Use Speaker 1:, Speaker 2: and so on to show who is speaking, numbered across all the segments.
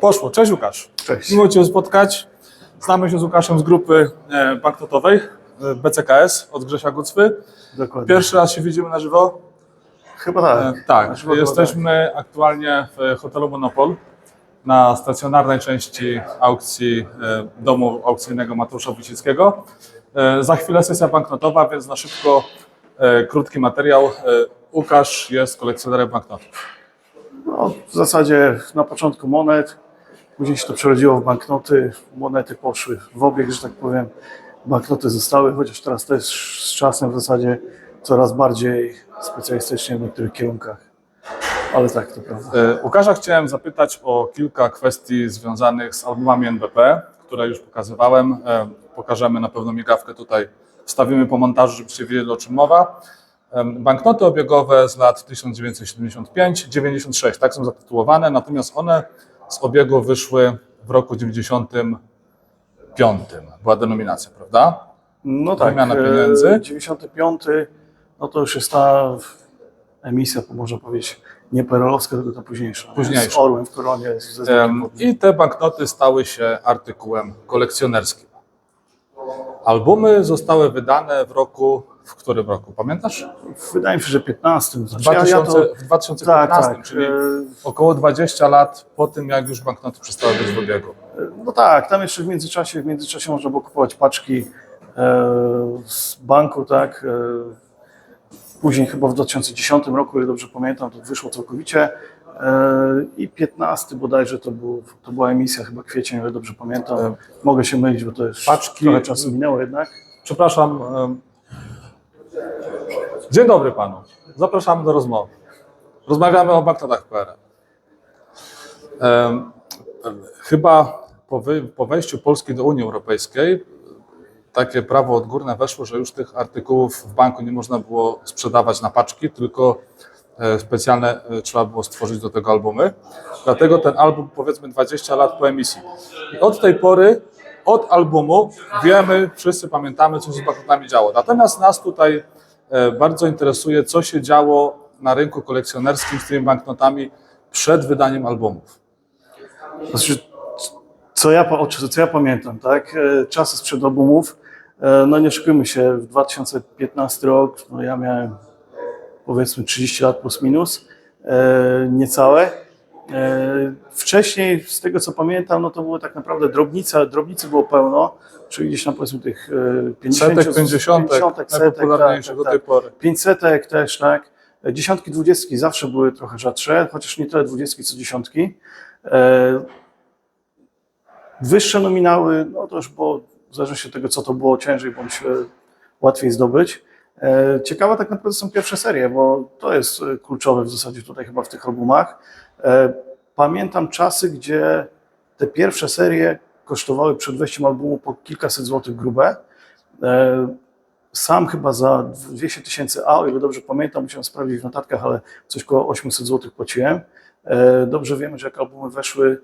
Speaker 1: Poszło. Cześć Łukasz.
Speaker 2: Cześć.
Speaker 1: Miło Cię spotkać. Znamy się z Łukaszem z grupy e, banknotowej e, BCKS od Grzesia Gucwy.
Speaker 2: Dokładnie.
Speaker 1: Pierwszy raz się widzimy na żywo.
Speaker 2: Chyba tak.
Speaker 1: E, Tak,
Speaker 2: Znaczy, chyba
Speaker 1: jesteśmy aktualnie w hotelu Monopol na stacjonarnej części aukcji e, domu aukcyjnego Mateusza Wójcickiego. E, Za chwilę sesja banknotowa, więc na szybko e, krótki materiał. E, Łukasz jest kolekcjonerem banknotów.
Speaker 2: No, w zasadzie na początku monet, później się to przerodziło w banknoty, monety poszły w obieg, że tak powiem. Banknoty zostały, chociaż teraz też z czasem w zasadzie coraz bardziej specjalistycznie w niektórych kierunkach. Ale tak, to prawda.
Speaker 1: E, Łukasza chciałem zapytać o kilka kwestii związanych z albumami NBP, które już pokazywałem. E, Pokażemy na pewno migawkę tutaj, wstawimy po montażu, żebyście wiedzieli o czym mowa. Banknoty obiegowe z lat 1975-96, tak są zatytułowane, natomiast one z obiegu wyszły w roku 95. Była denominacja, prawda?
Speaker 2: No tak,
Speaker 1: Wymiana
Speaker 2: e,
Speaker 1: pieniędzy.
Speaker 2: 95, no to już jest ta emisja, można powiedzieć, nie perolowska, tylko ta późniejsza. nie?
Speaker 1: Późniejsza.
Speaker 2: Z orłem w koronie, wodnym.
Speaker 1: I te banknoty stały się artykułem kolekcjonerskim. Albumy zostały wydane w roku, w którym roku, pamiętasz?
Speaker 2: Wydaje mi się, że 15.
Speaker 1: W,
Speaker 2: Znaczy, ja- ja
Speaker 1: 2000,
Speaker 2: to-
Speaker 1: w 2015,
Speaker 2: Tak, tak.
Speaker 1: czyli
Speaker 2: e,
Speaker 1: około 20 lat po tym, jak już banknoty przestały być w obiegu.
Speaker 2: No tak, tam jeszcze w międzyczasie, w międzyczasie można było kupować paczki e, z banku, tak. E, później chyba w 2010 roku, ile dobrze pamiętam, to wyszło całkowicie. E, I 15 bodajże to, był, to była emisja, chyba kwiecień, ile dobrze pamiętam.
Speaker 1: E,
Speaker 2: Mogę się mylić, bo to już
Speaker 1: paczki-
Speaker 2: trochę czasu minęło jednak.
Speaker 1: Przepraszam. Dzień dobry panu. Zapraszamy do rozmowy. Rozmawiamy o banknotach PRL. Em, Chyba po, wejściu Polski do Unii Europejskiej takie prawo odgórne weszło, że już tych artykułów w banku nie można było sprzedawać na paczki, tylko e, specjalne e, trzeba było stworzyć do tego albumy. Dlatego ten album powiedzmy 20 lat po emisji. I od tej pory, od albumu wiemy, wszyscy pamiętamy, co się z banknotami działo. Natomiast nas tutaj e, bardzo interesuje, co się działo na rynku kolekcjonerskim z tymi banknotami przed wydaniem albumów.
Speaker 2: Znaczy, co ja, co ja pamiętam, tak? E, Czasy sprzed albumów, e, no nie oszukujmy się, w 2015 rok, no ja miałem powiedzmy 30 lat plus minus, e, niecałe. E, Wcześniej, z tego co pamiętam, no to było tak naprawdę drobnica, drobnicy było pełno, czyli gdzieś na powiedzmy tych e, 50,
Speaker 1: Setek, pięćdziesiątek,
Speaker 2: setek,
Speaker 1: najpopularniejszych
Speaker 2: tak,
Speaker 1: do tej pory.
Speaker 2: 500 też, tak. Dziesiątki, dwudziestki zawsze były trochę rzadsze, chociaż nie tyle dwudziestki, co dziesiątki. E, Wyższe nominały, no to już było, w zależności od tego, co to było, ciężej bądź e, łatwiej zdobyć. E, Ciekawe tak naprawdę są pierwsze serie, bo to jest e, kluczowe w zasadzie tutaj chyba w tych albumach. E, Pamiętam czasy, gdzie te pierwsze serie kosztowały przed wejściem albumu po kilkaset złotych grube. Sam chyba za 200 tysięcy A, o ile dobrze pamiętam, musiałem sprawdzić w notatkach, ale coś koło 800 złotych płaciłem. Dobrze wiemy, że jak albumy weszły,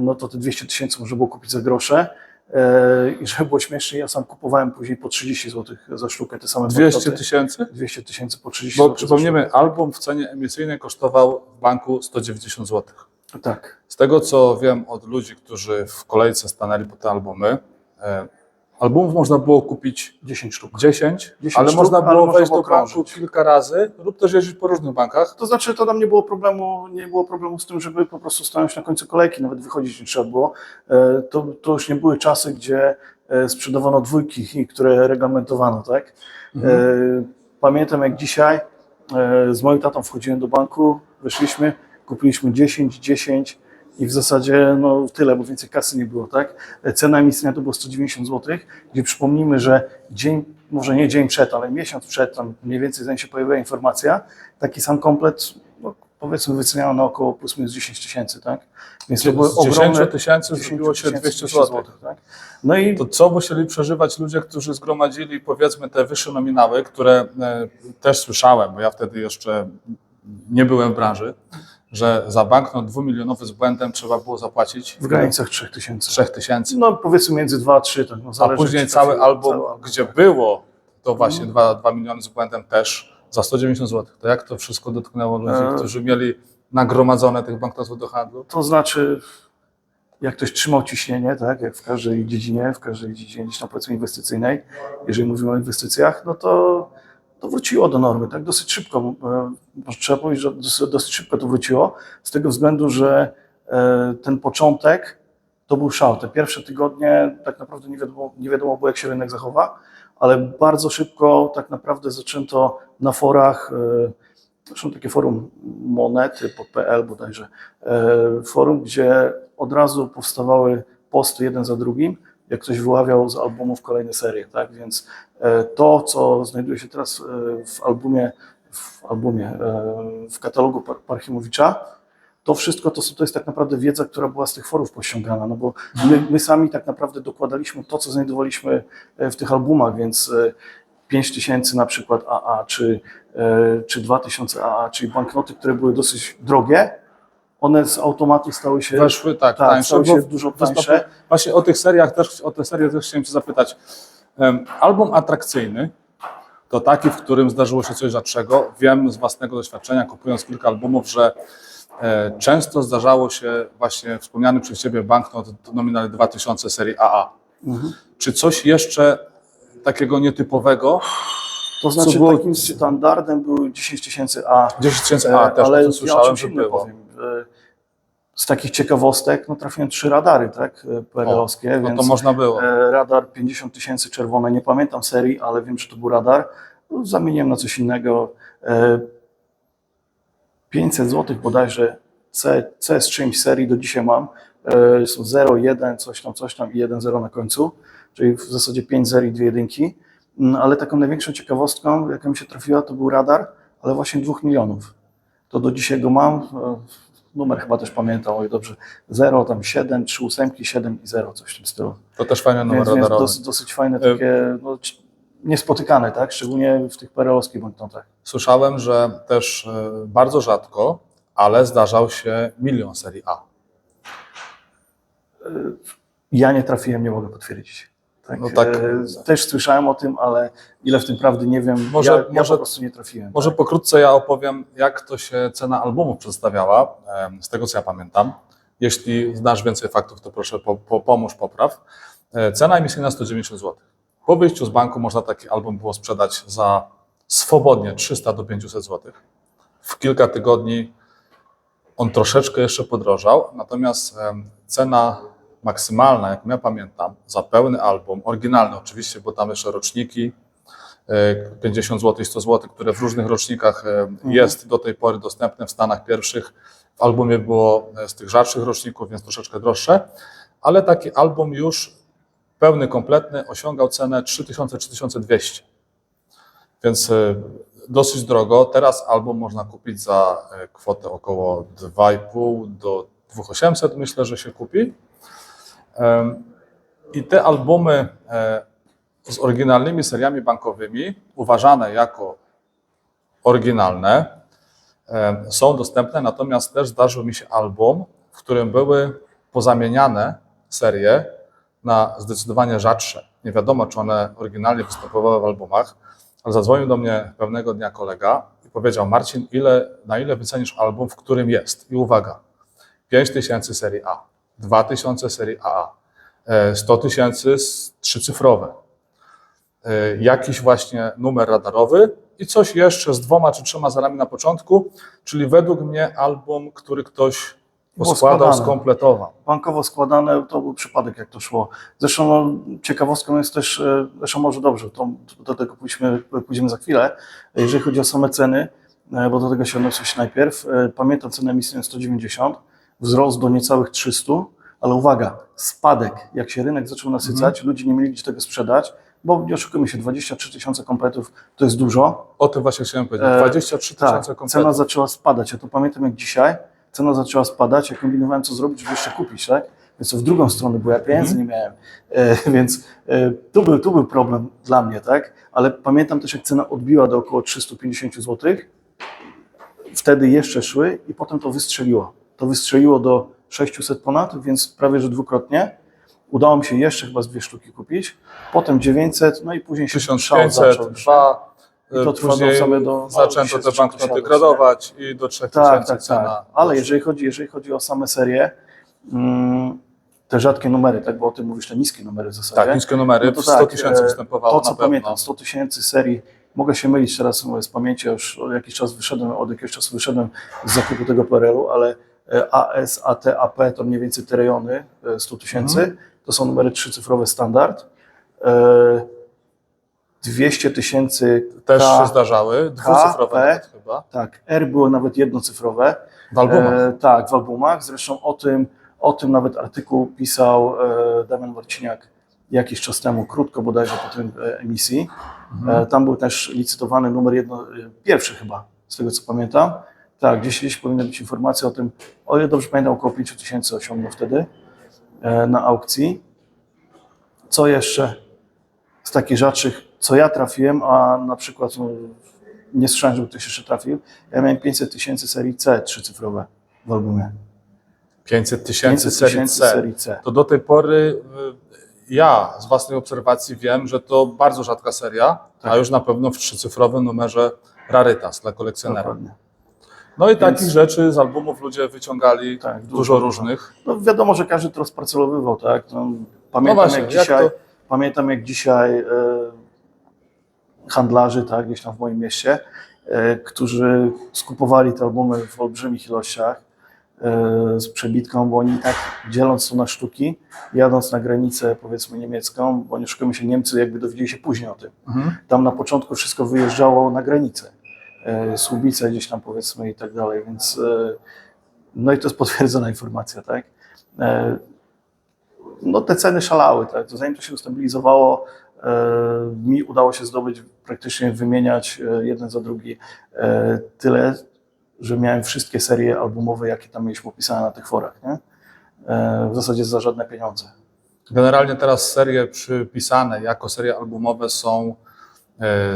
Speaker 2: no to te 200 tysięcy można było kupić za grosze. E, I żeby było śmieszniej, ja sam kupowałem później po 30 zł za sztukę te same
Speaker 1: 200
Speaker 2: banknoty.
Speaker 1: tysięcy?
Speaker 2: 200 tysięcy po 30
Speaker 1: Bo
Speaker 2: zł.
Speaker 1: przypomnijmy, album w cenie emisyjnej kosztował w banku 190 zł.
Speaker 2: Tak.
Speaker 1: Z tego co wiem od ludzi, którzy w kolejce stanęli po te albumy, e, albumów można było kupić
Speaker 2: 10 sztuk.
Speaker 1: 10,
Speaker 2: 10
Speaker 1: ale
Speaker 2: sztuk,
Speaker 1: można
Speaker 2: ale
Speaker 1: było
Speaker 2: można
Speaker 1: wejść do banku kilka razy lub też jeździć po różnych bankach.
Speaker 2: To znaczy, to tam nie było problemu, nie było problemu z tym, żeby po prostu stanąć na końcu kolejki, nawet wychodzić nie trzeba było. E, To, to już nie były czasy, gdzie e, sprzedawano dwójki, które reglamentowano, tak? E, Pamiętam jak dzisiaj z moim tatą wchodziłem do banku, wyszliśmy, kupiliśmy 10, 10 i w zasadzie no tyle, bo więcej kasy nie było, tak? Cena emisyjna to było 190 zł, gdzie przypomnijmy, że dzień, może nie dzień przed, ale miesiąc przed, tam mniej więcej zanim się pojawiła informacja, taki sam komplet, no, powiedzmy wyceniano na około plus minus 10 tysięcy, tak? Więc to były
Speaker 1: Z 10
Speaker 2: ogromne...
Speaker 1: tysięcy
Speaker 2: 10
Speaker 1: zrobiło się
Speaker 2: tysięcy,
Speaker 1: 200
Speaker 2: zł,
Speaker 1: zł.
Speaker 2: tak? No i
Speaker 1: To co musieli przeżywać ludzie, którzy zgromadzili powiedzmy te wyższe nominały, które e, też słyszałem, bo ja wtedy jeszcze nie byłem w branży, że za banknot dwumilionowy z błędem trzeba było zapłacić
Speaker 2: w granicach 3000.
Speaker 1: 3 tysięcy.
Speaker 2: No powiedzmy między 2 a 3, tak, no,
Speaker 1: A
Speaker 2: zależy,
Speaker 1: później
Speaker 2: jak się
Speaker 1: cały album,
Speaker 2: cały
Speaker 1: gdzie było to właśnie 2, 2 miliony z błędem też za 190 zł. To jak to wszystko dotknęło ludzi,
Speaker 2: E.
Speaker 1: którzy mieli nagromadzone tych banknotów do handlu?
Speaker 2: To znaczy, jak ktoś trzymał ciśnienie, tak, jak w każdej dziedzinie, w każdej dziedzinie gdzieś tam powiedzmy inwestycyjnej, jeżeli mówimy o inwestycjach, no to, to wróciło do normy, tak, dosyć szybko, e, trzeba powiedzieć, że dosyć, szybko to wróciło, z tego względu, że e, ten początek to był szał. Te pierwsze tygodnie tak naprawdę nie wiadomo, nie wiadomo było, jak się rynek zachowa, ale bardzo szybko tak naprawdę zaczęto na forach, zresztą takie forum monety.pl bodajże, e, forum, gdzie od razu powstawały posty jeden za drugim, jak ktoś wyławiał z albumów kolejne serie, tak, więc e, to, co znajduje się teraz e, w albumie, w albumie, e, w katalogu Par- Parchimowicza, to wszystko to, to jest tak naprawdę wiedza, która była z tych forów pościągana, no bo my, my sami tak naprawdę dokładaliśmy to, co znajdowaliśmy w tych albumach, więc e, 5000 na przykład AA, czy, czy 2000 AA, czyli banknoty, które były dosyć drogie, one z automatu stały się,
Speaker 1: Weszły tak,
Speaker 2: tak,
Speaker 1: tańsze.
Speaker 2: stały się dużo tańsze.
Speaker 1: Właśnie o tych seriach też, o te serie też chciałem Cię zapytać. Album atrakcyjny to taki, w którym zdarzyło się coś rzadszego. Wiem z własnego doświadczenia, kupując kilka albumów, że e, często zdarzało się właśnie wspomniany przez Ciebie banknot nominalny 2000 serii AA.
Speaker 2: Mhm.
Speaker 1: Czy coś jeszcze takiego nietypowego?
Speaker 2: To znaczy
Speaker 1: Co było-
Speaker 2: takim standardem były 10 tysięcy A,
Speaker 1: 10 tysięcy A,
Speaker 2: E,
Speaker 1: też
Speaker 2: ale
Speaker 1: o tym
Speaker 2: ja o
Speaker 1: słyszałem,
Speaker 2: czymś
Speaker 1: że było.
Speaker 2: powiem. E, Z takich ciekawostek, no trafiłem trzy radary, tak, e, PRL-owskie,
Speaker 1: No
Speaker 2: więc
Speaker 1: to można było.
Speaker 2: e, radar 50 tysięcy czerwone, nie pamiętam serii, ale wiem, że to był radar. No, Zamieniłem na coś innego. E, 500 zł bodajże C, C z czymś serii do dzisiaj mam. E, Są 0, 1, coś tam, coś tam i 1, 0 na końcu, czyli w zasadzie 5 serii, dwie jedynki. Mm, Ale taką największą ciekawostką, jaka mi się trafiła, to był radar, ale właśnie 2 milionów. To do dzisiaj go mam. Numer chyba też pamiętam, oj dobrze. 0, tam 7, 3 ósemki, 7 i 0, coś w tym stylu.
Speaker 1: To też fajny numer
Speaker 2: Więc, więc dosyć, dosyć fajne takie, no, niespotykane, tak? Szczególnie w tych perelowskich banknotach.
Speaker 1: Słyszałem, że też e, bardzo rzadko, ale zdarzał się milion serii A.
Speaker 2: Ja nie trafiłem, nie mogę potwierdzić. Tak,
Speaker 1: No tak.
Speaker 2: e, Też słyszałem o tym, ale ile w tym prawdy nie wiem.
Speaker 1: Może-
Speaker 2: ja, ja
Speaker 1: może-
Speaker 2: po prostu nie trafiłem.
Speaker 1: Może
Speaker 2: tak.
Speaker 1: pokrótce ja opowiem, jak to się cena albumów przedstawiała, z tego co ja pamiętam. Jeśli znasz więcej faktów, to proszę po, po, pomóż, popraw. E, Cena emisyjna 190 zł. Po wyjściu z banku można taki album było sprzedać za swobodnie 300 do 500 zł. W kilka tygodni on troszeczkę jeszcze podrożał, natomiast cena maksymalna, jak ja pamiętam, za pełny album, oryginalny oczywiście, bo tam jeszcze roczniki, e, 50 zł i 100 zł, które w różnych rocznikach e, jest do tej pory dostępne w Stanach pierwszych. W albumie było e, z tych rzadszych roczników, więc troszeczkę droższe, ale taki album już pełny, kompletny osiągał cenę 3000-3200. Więc e, dosyć drogo. Teraz album można kupić za kwotę około 2,5 do 2800 myślę, że się kupi. I te albumy e, z oryginalnymi seriami bankowymi, uważane jako oryginalne, są dostępne, natomiast też zdarzył mi się album, w którym były pozamieniane serie na zdecydowanie rzadsze. Nie wiadomo, czy one oryginalnie występowały w albumach, ale zadzwonił do mnie pewnego dnia kolega i powiedział: Marcin, ile, na ile wycenisz album, w którym jest? I uwaga, 5000 serii A, 2000 serii AA, e, 100 tysięcy s- trzycyfrowe, e, jakiś właśnie numer radarowy i coś jeszcze z dwoma czy trzema zerami na początku, czyli według mnie album, który ktoś poskładał, skompletował.
Speaker 2: Bankowo składane to był przypadek, jak to szło. Zresztą no, ciekawostką jest też, e, zresztą może dobrze, to, do tego pójdźmy, pójdziemy za chwilę. Jeżeli chodzi o same ceny, e, bo do tego się odniosłeś najpierw, e, pamiętam cenę emisyjną 190, wzrost do niecałych 300, ale uwaga, spadek, jak się rynek zaczął nasycać, ludzie nie mieli gdzie tego sprzedać, bo nie oszukujmy się, 23 tysiące kompletów to jest dużo,
Speaker 1: O tym właśnie chciałem powiedzieć.
Speaker 2: E,
Speaker 1: 23
Speaker 2: tak,
Speaker 1: tysiące
Speaker 2: cena
Speaker 1: kompletów.
Speaker 2: zaczęła spadać. Ja to pamiętam jak dzisiaj. Cena zaczęła spadać, ja kombinowałem, co zrobić, żeby jeszcze kupić, tak? Więc w drugą stronę, bo ja pieniędzy
Speaker 1: Mhm.
Speaker 2: nie miałem. E, więc e, tu, był, tu był problem dla mnie, tak? Ale pamiętam też, jak cena odbiła do około 350 zł. Wtedy jeszcze szły i potem to wystrzeliło. To wystrzeliło do 600 ponad, więc prawie że dwukrotnie. Udało mi się jeszcze chyba z dwie sztuki kupić. Potem 900, no i później się szał
Speaker 1: 1500,
Speaker 2: zaczął.
Speaker 1: 2,
Speaker 2: I to do-
Speaker 1: Później
Speaker 2: sobie do-
Speaker 1: zaczęto te banknoty
Speaker 2: 3000,
Speaker 1: gradować i do 3000
Speaker 2: Tak, tak,
Speaker 1: cena.
Speaker 2: tak. Ale jeżeli chodzi, jeżeli chodzi o same serie, mm, te rzadkie numery, tak, bo o tym mówisz, te niskie numery w zasadzie.
Speaker 1: Tak, niskie numery,
Speaker 2: No to
Speaker 1: 100
Speaker 2: tak,
Speaker 1: tysięcy
Speaker 2: e,
Speaker 1: występowało
Speaker 2: To, co pamiętam, 100 tysięcy serii, mogę się mylić teraz z pamięci, już jakiś czas wyszedłem, od jakiegoś czasu wyszedłem z zakupu tego PRL-u, ale e, AS, AT, AP to mniej więcej te rejony, e, 100 tysięcy,
Speaker 1: Mhm.
Speaker 2: to są numery trzycyfrowe standard. E, 200 tysięcy
Speaker 1: Też
Speaker 2: K,
Speaker 1: się zdarzały, dwucyfrowe
Speaker 2: P.
Speaker 1: nawet chyba.
Speaker 2: tak, R było nawet jednocyfrowe.
Speaker 1: W albumach.
Speaker 2: E, tak, w albumach. Zresztą o tym, o tym nawet artykuł pisał e, Damian Marciniak jakiś czas temu, krótko bodajże po tym e, emisji.
Speaker 1: Mhm.
Speaker 2: E, tam był też licytowany numer jedno, e, pierwszy chyba, z tego co pamiętam. Tak, gdzieś, gdzieś powinna być informacja o tym, o ile dobrze pamiętam, około 5 tysięcy osiągnął wtedy e, na aukcji. Co jeszcze z takich rzadszych, co ja trafiłem, a na przykład no, nie słyszałem, żeby ktoś jeszcze trafił, ja miałem 500 tysięcy serii C trzycyfrowe w albumie.
Speaker 1: 500 tysięcy
Speaker 2: 500
Speaker 1: serii
Speaker 2: serii C.
Speaker 1: To do tej pory y, ja z własnej obserwacji wiem, że to bardzo rzadka seria,
Speaker 2: Tak.
Speaker 1: a już na pewno w trzycyfrowym numerze rarytas dla kolekcjonera.
Speaker 2: Dokładnie.
Speaker 1: No i
Speaker 2: Więc-
Speaker 1: takich rzeczy z albumów ludzie wyciągali
Speaker 2: Tak,
Speaker 1: dużo,
Speaker 2: dużo,
Speaker 1: różnych.
Speaker 2: No wiadomo, że każdy to rozparcelowywał, tak? No, pamiętam,
Speaker 1: No właśnie,
Speaker 2: jak
Speaker 1: jak
Speaker 2: dzisiaj,
Speaker 1: to-
Speaker 2: pamiętam jak dzisiaj e, handlarzy, tak, gdzieś tam w moim mieście, e, którzy skupowali te albumy w olbrzymich ilościach e, z przebitką, bo oni tak dzieląc to na sztuki, jadąc na granicę powiedzmy niemiecką, bo nie szukamy się Niemcy, jakby dowiedzieli się później o tym.
Speaker 1: Mhm.
Speaker 2: Tam na początku wszystko wyjeżdżało na granicę. E, Słubice gdzieś tam powiedzmy i tak dalej, więc e, no i to jest potwierdzona informacja, tak? E, No te ceny szalały, tak? To zanim to się ustabilizowało, mi udało się zdobyć, praktycznie wymieniać jeden za drugi tyle, że miałem wszystkie serie albumowe, jakie tam mieliśmy opisane na tych forach, nie? W zasadzie za żadne pieniądze.
Speaker 1: Generalnie teraz serie przypisane jako serie albumowe są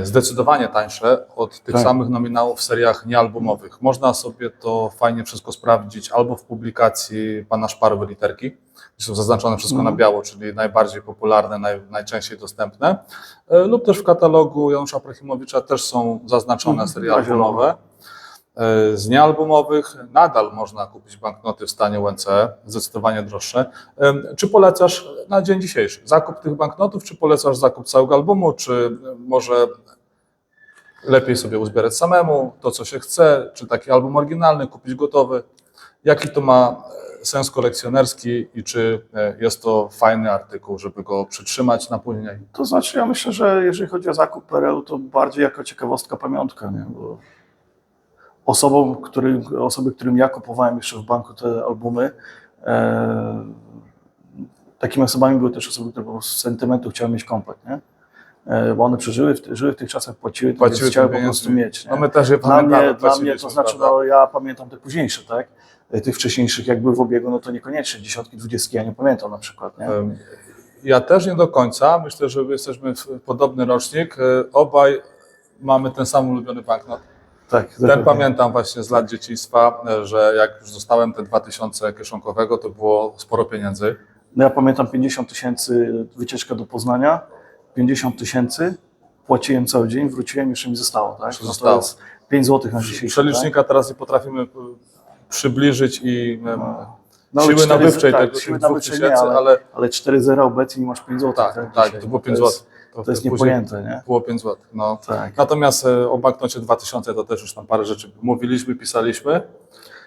Speaker 1: zdecydowanie tańsze od tych
Speaker 2: Tak.
Speaker 1: samych nominałów w seriach niealbumowych. Można sobie to fajnie wszystko sprawdzić albo w publikacji pana Szparowy Literki, gdzie są zaznaczone wszystko
Speaker 2: Mhm.
Speaker 1: na biało, czyli najbardziej popularne, naj, najczęściej dostępne, e, lub też w katalogu Janusza Prochimowicza też są zaznaczone
Speaker 2: Mhm.
Speaker 1: serie albumowe. E, Z niealbumowych nadal można kupić banknoty w stanie UNC, zdecydowanie droższe. Czy polecasz na dzień dzisiejszy zakup tych banknotów, czy polecasz zakup całego albumu, czy może lepiej sobie uzbierać samemu to, co się chce, czy taki album oryginalny kupić gotowy? Jaki to ma e, sens kolekcjonerski i czy e, jest to fajny artykuł, żeby go przytrzymać na później?
Speaker 2: To znaczy, ja myślę, że jeżeli chodzi o zakup PRL-u, to bardziej jako ciekawostka, pamiątka, nie? Bo osobom, który, osoby, którym ja kupowałem jeszcze w banku te albumy, e, takimi osobami były też osoby, które po prostu z sentymentu chciały mieć komplet, nie? E, bo one przeżyły, w, żyły w tych czasach, płaciły, to
Speaker 1: Płaciły
Speaker 2: chciały po prostu mieć. Nie?
Speaker 1: No my też je
Speaker 2: Dla mnie, dla mnie to znaczy, no, ja pamiętam te późniejsze, tak? E, Tych wcześniejszych, jak były w obiegu, no to niekoniecznie dziesiątki, dwudziestki, ja nie pamiętam na przykład, nie?
Speaker 1: Ja też nie do końca. Myślę, że jesteśmy w podobny rocznik. E, Obaj mamy ten sam ulubiony banknot.
Speaker 2: Tak,
Speaker 1: Ten
Speaker 2: dokładnie.
Speaker 1: pamiętam właśnie z lat dzieciństwa, e, że jak już dostałem te 2000 kieszonkowego, to było sporo pieniędzy.
Speaker 2: No ja pamiętam 50 tysięcy wycieczka do Poznania, 50 tysięcy, płaciłem cały dzień, wróciłem, jeszcze mi zostało, tak?
Speaker 1: Jeszcze
Speaker 2: No
Speaker 1: zostało.
Speaker 2: to jest 5 zł na tak?
Speaker 1: Przelicznika teraz nie potrafimy e, przybliżyć i
Speaker 2: No, ale
Speaker 1: siły nabywczej
Speaker 2: tak,
Speaker 1: tego,
Speaker 2: siły nabywczej nie, ale,
Speaker 1: ale
Speaker 2: ale 4 zera obecnie masz 5 zł.
Speaker 1: tak, tak,
Speaker 2: dzisiaj.
Speaker 1: to było
Speaker 2: No
Speaker 1: 5
Speaker 2: jest-
Speaker 1: zł.
Speaker 2: To jest
Speaker 1: później
Speaker 2: niepojęte, nie?
Speaker 1: Było 5 zł. No.
Speaker 2: Tak.
Speaker 1: Natomiast e, o banknocie 2000 to też już tam parę rzeczy mówiliśmy, pisaliśmy.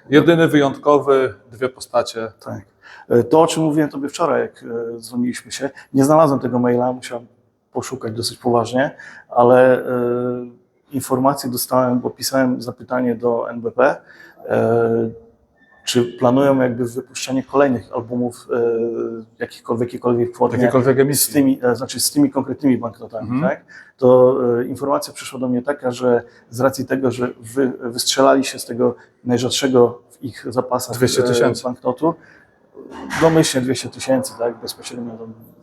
Speaker 1: Jedyny wyjątkowy, dwie postacie.
Speaker 2: Tak. E, To, o czym mówiłem Tobie wczoraj, jak e, dzwoniliśmy się, nie znalazłem tego maila, musiałem poszukać dosyć poważnie, ale informacje dostałem, bo pisałem zapytanie do NBP, czy planują jakby wypuszczenie kolejnych albumów e, jakichkolwiek, jakiejkolwiek kwot, nie?
Speaker 1: Jakiekolwiek
Speaker 2: z
Speaker 1: emisji.
Speaker 2: tymi, e, znaczy z tymi konkretnymi banknotami,
Speaker 1: Mhm.
Speaker 2: tak? to e, informacja przyszła do mnie taka, że z racji tego, że wy, wystrzelali się z tego najrzadszego w ich zapasach
Speaker 1: 200
Speaker 2: e,
Speaker 1: tysięcy.
Speaker 2: banknotu, domyślnie 200 tysięcy, tak? bezpośrednio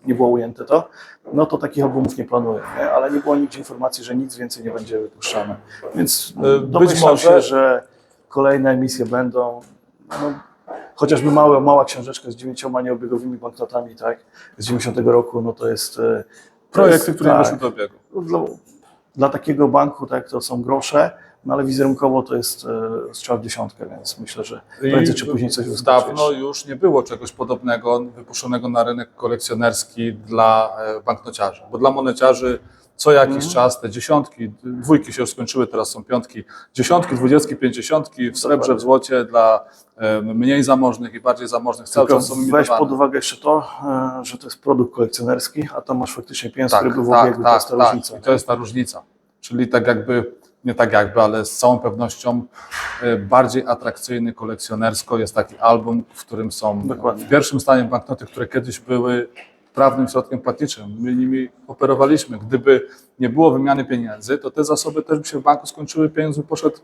Speaker 2: nie było ujęte to, no to takich albumów nie planuję, nie? ale nie było nigdzie informacji, że nic więcej nie będzie wypuszczane. Więc
Speaker 1: E, być
Speaker 2: domyślam
Speaker 1: może-
Speaker 2: się, że kolejne emisje będą, no, chociażby małe, mała książeczka z dziewięcioma nieobiegowymi banknotami, tak, z 90 roku, no to jest... e, to
Speaker 1: Projekty,
Speaker 2: jest-
Speaker 1: które nie
Speaker 2: tak,
Speaker 1: do obiegu.
Speaker 2: no, dla, dla takiego banku, tak to są grosze, no ale wizerunkowo to jest e, strzał w dziesiątkę, więc myślę, że prędzej czy później coś wyskoczy.
Speaker 1: Dawno już nie było czegoś podobnego wypuszczonego na rynek kolekcjonerski dla e, banknociarzy, bo dla moneciarzy co jakiś czas te dziesiątki, dwójki się już skończyły, teraz są piątki, dziesiątki, dwudziestki, pięćdziesiątki w srebrze, w złocie dla mniej zamożnych i bardziej zamożnych cały
Speaker 2: Tylko
Speaker 1: czas są
Speaker 2: weź pod uwagę jeszcze to, e, że to jest produkt kolekcjonerski, a tam masz faktycznie pieniądz,
Speaker 1: tak,
Speaker 2: który był w
Speaker 1: tak,
Speaker 2: obiegu, to
Speaker 1: tak,
Speaker 2: jest ta
Speaker 1: tak.
Speaker 2: różnica.
Speaker 1: I to jest ta różnica. Czyli tak jakby, nie tak jakby, ale z całą pewnością e, bardziej atrakcyjny kolekcjonersko jest taki album, w którym są
Speaker 2: Dokładnie.
Speaker 1: w pierwszym stanie banknoty, które kiedyś były prawnym środkiem płatniczym. My nimi operowaliśmy. Gdyby nie było wymiany pieniędzy, to te zasoby też by się w banku skończyły, pieniądz by poszedł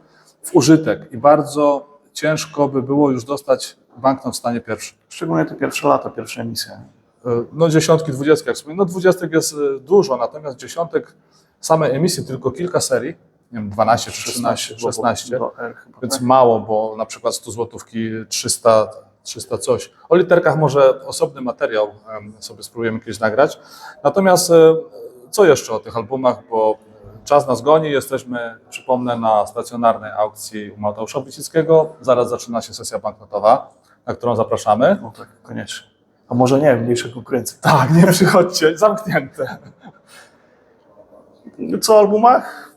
Speaker 1: w użytek i bardzo ciężko by było już dostać banknot w stanie pierwszym.
Speaker 2: Szczególnie te pierwsze lata, pierwsze emisje.
Speaker 1: E, No dziesiątki, dwudziestki, jak sobie. No dwudziestek jest e, dużo, natomiast dziesiątek samej emisji tylko kilka serii, nie wiem, 12 czy 13,
Speaker 2: było
Speaker 1: 16,
Speaker 2: do R chyba,
Speaker 1: więc
Speaker 2: tak?
Speaker 1: mało, bo na przykład 100 złotówki 300, 300 coś. O literkach może osobny materiał sobie spróbujemy kiedyś nagrać. Natomiast e, co jeszcze o tych albumach, bo czas nas goni, jesteśmy, przypomnę, na stacjonarnej aukcji u Mateusza Wójcickiego. Zaraz zaczyna się sesja banknotowa, na którą zapraszamy.
Speaker 2: No tak, koniecznie. A może nie, mniejsza konkurencja.
Speaker 1: Tak, nie przychodźcie, zamknięte.
Speaker 2: Co o albumach?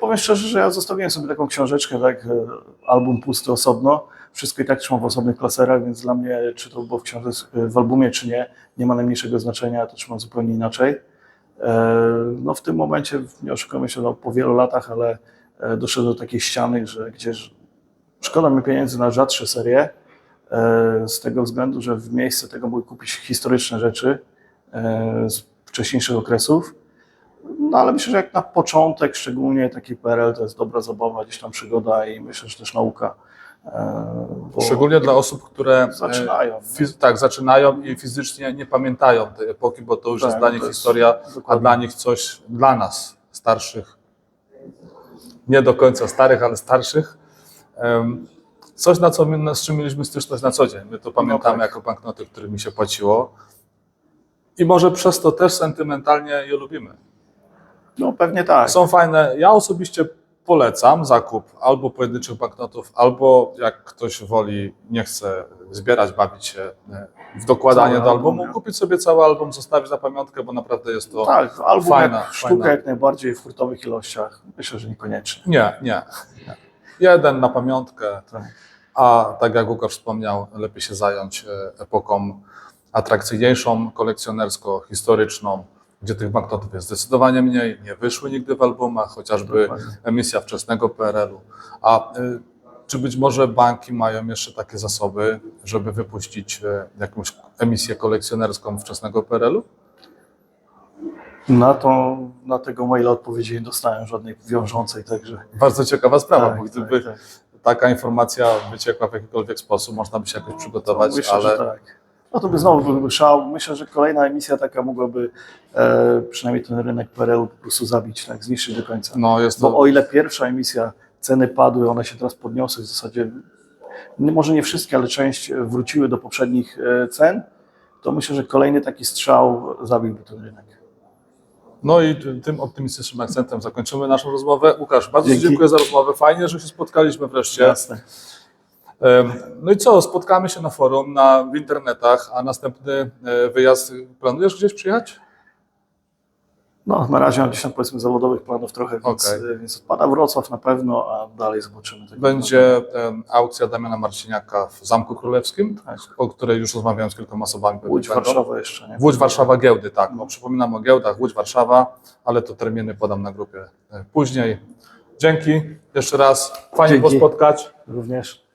Speaker 2: Powiem szczerze, że ja zostawiłem sobie taką książeczkę, tak, e, album pusty osobno. Wszystko i tak trzymam w osobnych klaserach, więc dla mnie, czy to było w, książce, w albumie, czy nie, nie ma najmniejszego znaczenia, to trzymam zupełnie inaczej. E, No w tym momencie, nie oszukujmy się, no, po wielu latach, ale e, doszedłem do takiej ściany, że gdzieś szkoda mi pieniędzy na rzadsze serie, e, z tego względu, że w miejsce tego mogę kupić historyczne rzeczy e, z wcześniejszych okresów. No ale myślę, że jak na początek, szczególnie taki PRL, to jest dobra zabawa, gdzieś tam przygoda i myślę, że też nauka. E, bo
Speaker 1: Szczególnie dla osób, które e,
Speaker 2: Zaczynają.
Speaker 1: Fiz- tak, zaczynają i fizycznie nie pamiętają tej epoki, bo to już
Speaker 2: Tak,
Speaker 1: jest dla nich
Speaker 2: jest-
Speaker 1: historia, a
Speaker 2: dokładnie.
Speaker 1: dla nich coś, dla nas, starszych, nie do końca starych, ale starszych, coś, na co my, z czym mieliśmy styczność na co dzień. My to pamiętamy
Speaker 2: tak.
Speaker 1: jako banknoty, którymi się płaciło i może przez to też sentymentalnie je lubimy.
Speaker 2: No pewnie tak.
Speaker 1: Są fajne. Ja osobiście polecam zakup albo pojedynczych banknotów, albo jak ktoś woli, nie chce zbierać, bawić się e, w dokładanie
Speaker 2: Cały
Speaker 1: do
Speaker 2: album,
Speaker 1: albumu, kupić sobie cały album, zostawić na pamiątkę, bo naprawdę jest to.
Speaker 2: Tak, album
Speaker 1: fajna,
Speaker 2: jak sztuka
Speaker 1: fajna.
Speaker 2: jak najbardziej w hurtowych ilościach. Myślę, że niekoniecznie.
Speaker 1: Nie, nie, nie. Jeden na pamiątkę,
Speaker 2: Tak.
Speaker 1: a tak jak Łukasz wspomniał, lepiej się zająć e, epoką atrakcyjniejszą, kolekcjonersko-historyczną, gdzie tych banknotów jest zdecydowanie mniej, nie wyszły nigdy w albumach, chociażby
Speaker 2: Dokładnie.
Speaker 1: emisja wczesnego PRL-u. A y, czy być może banki mają jeszcze takie zasoby, żeby wypuścić y, jakąś emisję kolekcjonerską wczesnego PRL-u?
Speaker 2: Na, to, na tego maila odpowiedzi nie dostałem żadnej wiążącej, także.
Speaker 1: Bardzo ciekawa sprawa,
Speaker 2: Tak,
Speaker 1: bo gdyby
Speaker 2: tak, tak.
Speaker 1: taka informacja wyciekła w jakikolwiek sposób, można by się jakoś przygotować,
Speaker 2: Myślę,
Speaker 1: ale
Speaker 2: tak. No to by znowu byłby szał. Myślę, że kolejna emisja taka mogłaby e, przynajmniej ten rynek PRL po prostu zabić, tak, zniszczyć do końca.
Speaker 1: no jest
Speaker 2: Bo
Speaker 1: to...
Speaker 2: o ile pierwsza emisja, ceny padły, one się teraz podniosły w zasadzie, nie- może nie wszystkie, ale część wróciły do poprzednich e, cen, to myślę, że kolejny taki strzał zabiłby ten rynek.
Speaker 1: No i tym optymistycznym akcentem zakończymy naszą rozmowę. Łukasz, bardzo
Speaker 2: Dzięki.
Speaker 1: dziękuję za rozmowę. Fajnie, że się spotkaliśmy wreszcie.
Speaker 2: Jasne.
Speaker 1: No i co, spotkamy się na forum, na, w internetach, a następny e, wyjazd, planujesz gdzieś przyjechać?
Speaker 2: No, na razie mam gdzieś tam powiedzmy zawodowych planów trochę, więc,
Speaker 1: Okej.
Speaker 2: e, więc odpada Wrocław na pewno, a dalej zobaczymy.
Speaker 1: Będzie aukcja Damiana Marciniaka w Zamku Królewskim,
Speaker 2: Tak.
Speaker 1: o której już rozmawiałem z kilkoma osobami.
Speaker 2: Łódź,
Speaker 1: będą.
Speaker 2: Warszawa jeszcze, nie?
Speaker 1: Łódź, Warszawa, giełdy, tak. No, przypominam o giełdach, Łódź, Warszawa, ale to terminy podam na grupie e, później. Dzięki jeszcze raz. Fajnie było
Speaker 2: Dzięki.
Speaker 1: spotkać.
Speaker 2: Również.